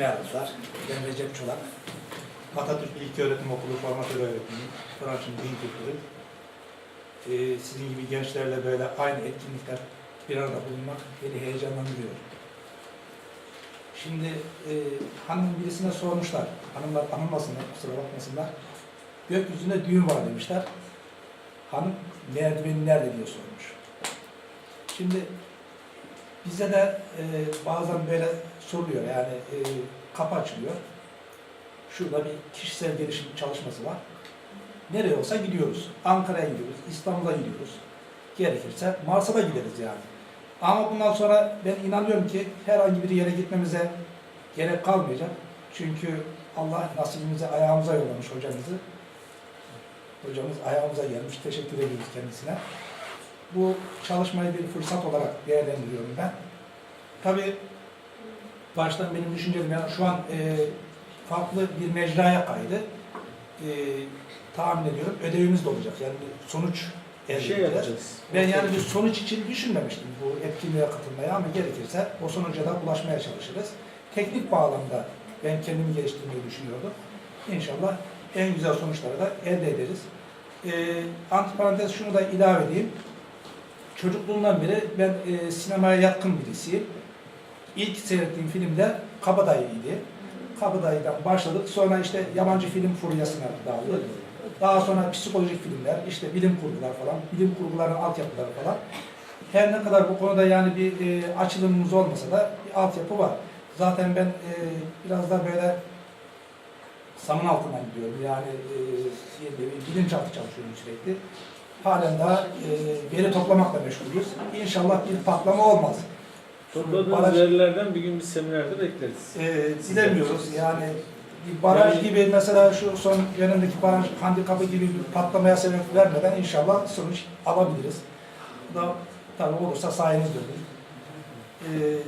Ben Recep Çolak. Atatürk İlköğretim Okulu Formatör Öğretmeniyim. Branşım din kültürü. Ee, sizin gibi gençlerle böyle aynı etkinlikler bir arada bulunmak beni heyecanlandırıyor. Şimdi e, hanım birisine sormuşlar. Hanımlar anılmasınlar, kusura bakmasınlar. Gökyüzünde düğün var demişler. Hanım merdiveni nerede diye sormuş. Şimdi bize de e, bazen böyle soruluyor yani e, kapı açılıyor. Şurada bir kişisel gelişim çalışması var. Nereye olsa gidiyoruz. Ankara'ya gidiyoruz, İstanbul'a gidiyoruz. Gerekirse Mars'a da gideriz yani. Ama bundan sonra ben inanıyorum ki herhangi bir yere gitmemize gerek kalmayacak. Çünkü Allah nasibimize ayağımıza yollamış hocamızı. Hocamız ayağımıza gelmiş. Teşekkür ediyoruz kendisine. Bu çalışmayı bir fırsat olarak değerlendiriyorum ben. Tabii baştan benim düşüncem yani şu an e, farklı bir mecraya kaydı. E, tahmin ediyorum ödevimiz de olacak. Yani sonuç elde şey edeceğiz. yapacağız. Ben yani bir sonuç için düşünmemiştim bu etkinliğe katılmaya ama gerekirse o sonuca da ulaşmaya çalışırız. Teknik bağlamda ben kendimi geliştirmeyi düşünüyordum. İnşallah en güzel sonuçları da elde ederiz. Ee, antiparantez şunu da ilave edeyim. Çocukluğumdan beri ben e, sinemaya yatkın birisiyim. İlk seyrettiğim film de Kabadayı'ydı. Kabadayı'dan başladık. Sonra işte yabancı film furyasına daldık. Daha sonra psikolojik filmler, işte bilim kurgular falan, bilim kurguların altyapıları falan. Her ne kadar bu konuda yani bir e, açılımımız olmasa da bir altyapı var. Zaten ben e, biraz da böyle saman altından gidiyorum. Yani e, bir bilinçaltı çalışıyorum sürekli. Halen daha e, veri toplamakla meşgulüz. İnşallah bir patlama olmaz. Topladığımız Baraj- verilerden bir gün bir seminerde bekleriz. e, bilemiyoruz. Yani bir baraj Yani- gibi mesela şu son dönemdeki baraj handikapı gibi bir patlamaya sebep vermeden inşallah sonuç alabiliriz. Bu da tabii olursa sayenizde olur. E,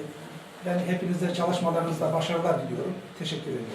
ben hepinize çalışmalarınızda başarılar diliyorum. Teşekkür ediyorum.